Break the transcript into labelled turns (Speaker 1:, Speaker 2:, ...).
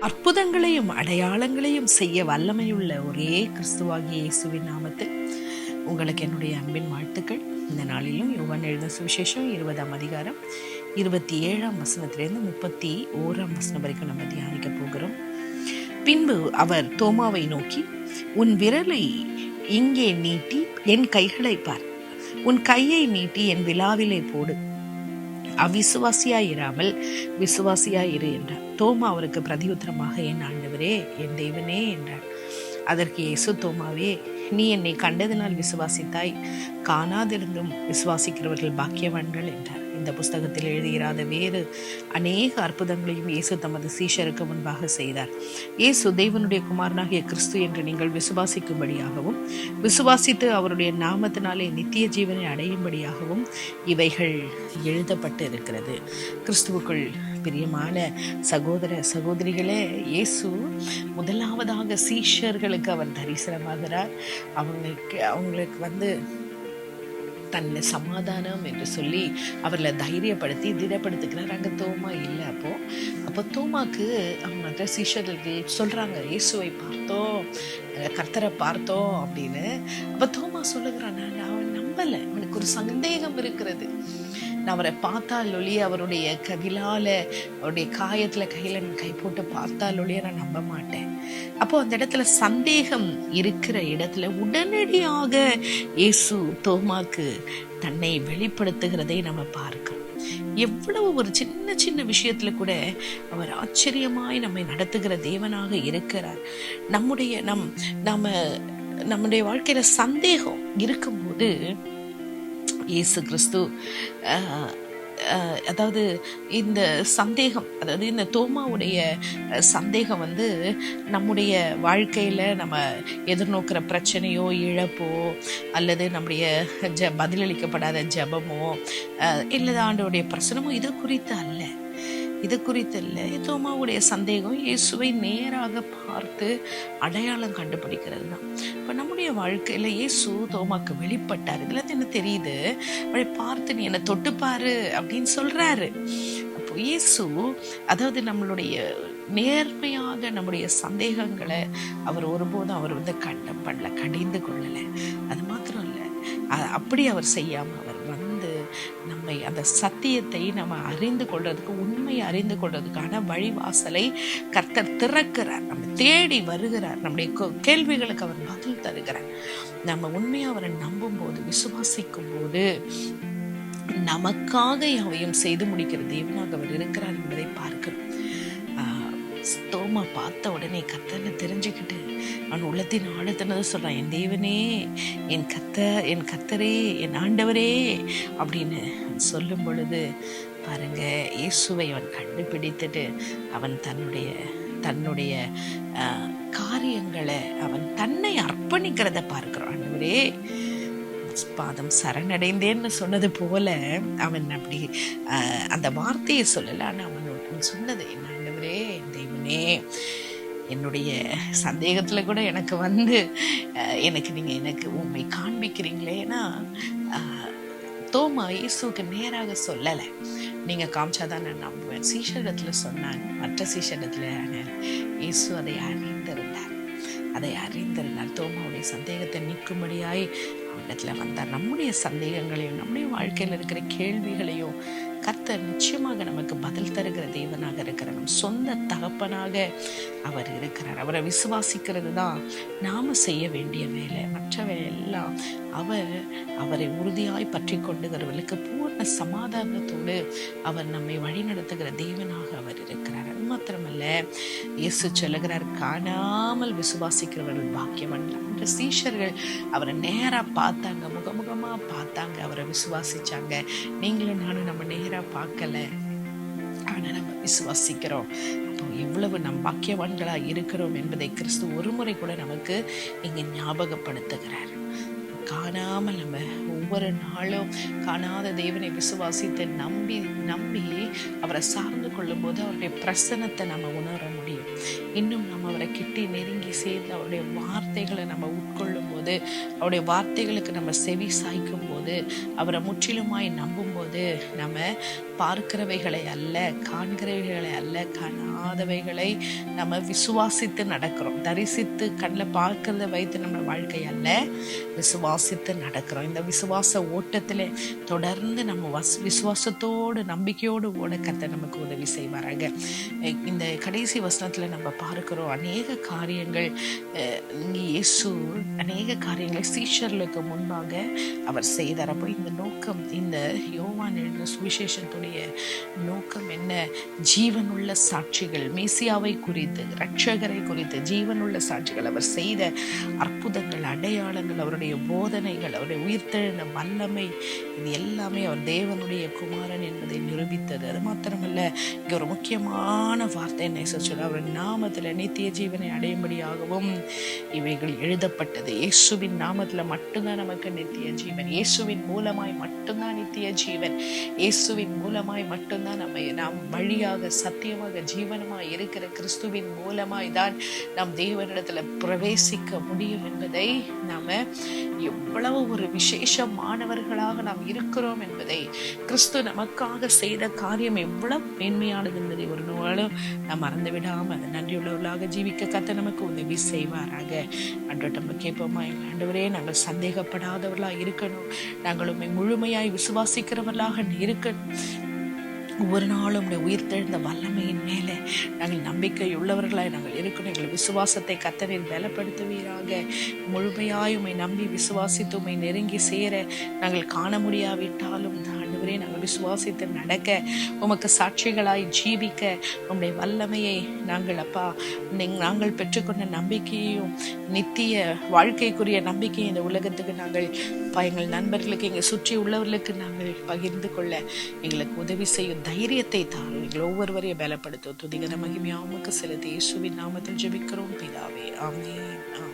Speaker 1: அற்புதங்களையும் அடையாளங்களையும் செய்ய வல்லமையுள்ள ஒரே கிறிஸ்துவாகிய இயேசுவின் நாமத்தில் உங்களுக்கு என்னுடைய அன்பின் வாழ்த்துக்கள். இந்த நாளிலும் யுவன் எழுத சுவிசேஷம் இருபதாம் அதிகாரம் இருபத்தி ஏழாம் வசனத்திலிருந்து முப்பத்தி ஓராம் வசனம் வரைக்கும் நம்ம தியானிக்க போகிறோம். பின்பு அவர் தோமாவை நோக்கி உன் விரலை இங்கே நீட்டி என் கைகளை பார். உன் கையை நீட்டி என் விழாவிலே போடு. அவ்விசுவாசியாய் இராமல் விசுவாசியாய் இரு என்றார். தோமா அவருக்கு பிரதியுத்தரமாக என் ஆண்டவரே என் தெய்வனே என்றார். அதற்கு இயேசு தோமாவே நீ என்னை கண்டதினால் விசுவாசித்தாய். காணாதிருந்தும் விசுவாசிக்கிறவர்கள் பாக்கியவான்கள் என்றார். இந்த புஸ்தகத்தில் எழுதியிராத வேறு அநேக அற்புதங்களையும் இயேசு தமது சீஷருக்கு முன்பாக செய்தார். இயேசு தேவனுடைய குமாரனாகிய கிறிஸ்து என்று நீங்கள் விசுவாசிக்கும்படியாகவும் விசுவாசித்து அவருடைய நாமத்தினாலே நித்திய ஜீவனை அடையும்படியாகவும் இவைகள் எழுதப்பட்டு இருக்கிறது கிறிஸ்துவுக்குள் பிரியமான சகோதர சகோதரிகளே இயேசு முதலாவதாக சீஷர்களுக்கு அவர் தரிசனமாகிறார். அவங்களுக்கு அவங்களுக்கு வந்து தன்னை சமாதானம் என்று சொல்லி அவர்களை தைரியப்படுத்தி திடப்படுத்துக்கிறார் அங்கே தோமா இல்லை அப்போ. அப்போ தோமாக்கு அவங்க சீஷர்கள் சொல்கிறாங்க இயேசுவை பார்த்தோம் கர்த்தரை பார்த்தோம் அப்படின்னு. அப்போ தோமா சொல்லுகிறான் நான் அவன் நம்பலை. அவனுக்கு ஒரு சந்தேகம் இருக்கிறது. நான் அவரை பார்த்தால் ஒளிய அவருடைய கவிலால அவருடைய காயத்துல கையில நான் கை போட்டு பார்த்தால் ஒளிய நான் நம்ப மாட்டேன். அப்போ அந்த இடத்துல சந்தேகம் இருக்கிற இடத்துல உடனடியாக இயேசு தோமாக்கு தன்னை வெளிப்படுத்துகிறதை நம்ம பார்க்கிறோம். எவ்வளவு ஒரு சின்ன சின்ன விஷயத்துல கூட அவர் ஆச்சரியமாய் நம்மை நடத்துகிற தேவனாக இருக்கிறார். நம்முடைய நம் நாம நம்முடைய வாழ்க்கையில சந்தேகம் இருக்கும்போது இயேசு கிறிஸ்து அதாவது இந்த சந்தேகம் அதாவது இந்த தோமாவுடைய சந்தேகம் வந்து நம்முடைய வாழ்க்கையில் நம்ம எதிர்நோக்கிற பிரச்சனையோ இழப்போ அல்லது நம்முடைய ஜ பதிலளிக்கப்படாத ஜெபமோ இல்லை ஆண்டோடைய பிரச்சனமோ இது குறித்து அல்ல. இது குறித்து இல்லை தோமாவுடைய சந்தேகம் இயேசுவை நேராக பார்த்து அடையாளம் கண்டுபிடிக்கிறது தான் இப்போ நம்முடைய வாழ்க்கையில் இயேசு தோமாக்கு வெளிப்பட்டார். இதில் என்ன தெரியுது? அவளை பார்த்து நீ என்னை தொட்டுப்பாரு அப்படின்னு சொல்கிறாரு அப்போ இயேசு அதாவது நம்மளுடைய நேர்மையாக நம்முடைய சந்தேகங்களை அவர் ஒருபோதும் அவர் வந்து கண்டம் பண்ணல கடிந்து கொள்ளலை. அது மாத்திரம் இல்லை. அப்படி அவர் செய்யாமல் அவர் நம்மை அந்த சத்தியத்தை நம்ம அறிந்து கொள்றதுக்கு உண்மையை அறிந்து கொள்றதுக்கான வழிவாசலை கர்த்தர் திறக்கிறார். நம்ம தேடி வருகிறார். நம்முடைய கேள்விகளுக்கு அவர் பதில் தருகிறார். நம்ம உண்மையை அவரை நம்பும் போது விசுவாசிக்கும் போது நமக்காக அவையும் செய்து முடிக்கிற தேவனாக அவர் இருக்கிறார் என்பதை பார்க்கிறோம். ஸ்தோமா பார்த்த உடனே கத்தனை தெரிஞ்சுக்கிட்டு அவன் உள்ளத்தின் ஆழத்தினதை சொல்கிறான் என் தேவனே என் கத்த என் கத்தரே என் ஆண்டவரே அப்படின்னு சொல்லும் பொழுது பாருங்க இயேசுவை அவன் கண்டுபிடித்துட்டு அவன் தன்னுடைய தன்னுடைய காரியங்களை அவன் தன்னை அர்ப்பணிக்கிறத பார்க்கிறான். ஆண்டவரே பாதம் சரணடைந்தேன்னு சொன்னது போல அவன் அப்படி அந்த வார்த்தையை சொல்லல. ஆனா அவன் சொன்னது என்ன? என்னுடைய சந்தேகத்தில் கூட எனக்கு வந்து எனக்கு நீங்கள் எனக்கு உண்மை காண்பிக்கிறீங்களேனா தோமா இயேசுக்கு நேராக சொல்லலை. நீங்கள் காமிச்சாதான் நான் நம்புவேன். சீஷரிடத்தில் சொன்னாங்க. மற்ற சீஷரிடத்தில் இயேசு அதை அறிந்திருந்தார். அதை அறிந்திருந்தார். தோமாவுடைய சந்தேகத்தை நீக்கும்படியாய் அவனிடத்துல வந்தார். நம்முடைய சந்தேகங்களையும் நம்முடைய வாழ்க்கையில் இருக்கிற கேள்விகளையும் கர்த்தர் நிச்சயமாக நமக்கு பதில் தருகிற தேவனாக இருக்கிற நம் சொந்த தகப்பனாக அவர் இருக்கிறார். அவரை விசுவாசிக்கிறது தான் நாம் செய்ய வேண்டிய வேலை. மற்ற வேலையெல்லாம் அவர் அவரை உறுதியாய் பற்றி கொண்டுகிறவர்களுக்கு பூர்ண சமாதானத்தோடு அவர் நம்மை வழிநடத்துகிற தேவனாக அவர் இருக்கிறார். அது மாத்திரமல்ல இயேசு சொல்லுகிறார் காணாமல் விசுவாசிக்கிறவர்கள் பாக்கியவன் என்ற சீஷர்கள் அவரை நேராக பார்த்தாங்க முகமுகமாக பார்த்தாங்க அவரை விசுவாசிச்சாங்க. நீங்களும் நானும் நம்ம நேராக பார்க்கல. விசுவாசிக்கிறோம். எவ்வளவு நம் பாக்கியவான்களா இருக்கிறோம் என்பதை கிறிஸ்து ஒரு முறை கூட நமக்கு இங்கே ஞாபகப்படுத்துகிறார். காணாமல் நம்ம ஒவ்வொரு நாளும் காணாத தேவனை விசுவாசித்து நம்பி நம்பி அவரை சார்ந்து கொள்ளும்போது அவருடைய பிரசனத்தை நம்ம உணர முடியும். இன்னும் நம்ம அவரை கிட்டி நெருங்கி சேர்ந்து அவருடைய வார்த்தைகளை நம்ம உட்கொள்ளும் போது அவருடைய வார்த்தைகளுக்கு நம்ம செவி சாய்க்கும் போது அவரை முற்றிலுமாய் நம்பும்போது நம்ம பார்க்கிறவைகளை அல்ல காண்கிறவைகளை அல்ல காணாதவைகளை நம்ம விசுவாசித்து நடக்கிறோம். தரிசித்து கண்ணில் பார்க்கிறத வைத்து நம்ம வாழ்க்கை அல்ல விசுவாசித்து நடக்கிறோம். இந்த விசுவாச ஓட்டத்தில் தொடர்ந்து நம்ம வஸ் விசுவாசத்தோடு நம்பிக்கையோடு ஓட நமக்கு உதவி செய்வாராங்க இந்த கடைசி வசனத்தில் நம்ம பார்க்கிறோம் அநேக காரியங்கள் இயேசு அநேக காரியங்களை சீஷர்களுக்கு முன்பாக அவர் செய்தார். அப்போ இந்த நோக்கம் இந்த யோவான் எழுதின சுவிசேஷத்துடைய நோக்கம் என்ன? ஜீவனுள்ள சாட்சிகள் மேசியாவை குறித்து ரட்சகரை குறித்து ஜீவனுள்ள சாட்சிகள் அவர் செய்த அற்புதங்கள் அடையாளங்கள் அவருடைய போதனைகள் அவருடைய உயிர்த்தெழுந்த வல்லமை இது எல்லாமே அவர் தேவனுடைய குமாரன் என்பதை நிரூபித்தது. அது மாத்திரமல்ல இங்கே ஒரு முக்கியமான வார்த்தை என்ன சொல்ல அவர் நாமத்தில் நித்திய ஜீவனை அடையும்படியாகவும் இவைகள் எழுதப்பட்டது. இயேசுவின் நாமத்தில் மட்டும்தான் நமக்கு நித்திய ஜீவன். இயேசுவின் மூலமாய் மட்டும்தான் நித்திய ஜீவன். இயேசுவின் மூலமாய் மட்டும்தான் நம்ம நாம் வழியாக சத்தியமாக ஜீவனமாய் இருக்கிற கிறிஸ்துவின் மூலமாய் தான் நாம் தேவனிடத்தில் பிரவேசிக்க முடியும் என்பதை நாம் எவ்வளவு ஒரு விசேஷமானவர்களாக நாம் இருக்கிறோம் என்பதை கிறிஸ்து நமக்காக செய்த காரியம் எவ்வளவு மேன்மையானது என்பதை ஒரு நாளும் நாம் மறந்து விடாமல் நன்றியுள்ளவர்களாக ஜீவிக்க கத்த நமக்கு உதவி செய்வாராக. அன்று நம்ம கேட்போமா? ஆண்டவரே நாங்கள் சந்தேகப்படாதவர்களாக இருக்கணும். நாங்கள் உண்மை முழுமையாய் விசுவாசிக்கிறவர்களாக இருக்கணும். ஒவ்வொரு நாளும் உடைய உயிர்த்தெழுந்த வல்லமையின் மேலே நாங்கள் நம்பிக்கை உள்ளவர்களாய் நாங்கள் இருக்கணும். எங்கள் விசுவாசத்தை கத்தரில் பலப்படுத்துவீராக. முழுமையாய் உம்மை நம்பி விசுவாசித்து உமை நெருங்கி சேர நாங்கள் காண முடியாவிட்டாலும் ஆண்டவரே நாங்கள் விசுவாசித்து நடக்க உமக்கு சாட்சிகளாய் ஜீவிக்க உங்களுடைய வல்லமையை நாங்கள் அப்பா நீங் நாங்கள் பெற்றுக்கொண்ட நம்பிக்கையையும் நித்திய வாழ்க்கைக்குரிய நம்பிக்கையை இந்த உலகத்துக்கு நாங்கள் அப்பா எங்கள் நண்பர்களுக்கு எங்கள் சுற்றி உள்ளவர்களுக்கு நாங்கள் பகிர்ந்து கொள்ள எங்களுக்கு உதவி செய்யும் தைரியத்தை தாரும் எங்கள் ஒவ்வொருவரையும் பலப்படுத்தும். துதிகர மகிமையாவுக்கு செலுத்தி இயேசுவின் நாமத்தில் ஜெபிக்கிறோம். பிதாவே ஆமென்.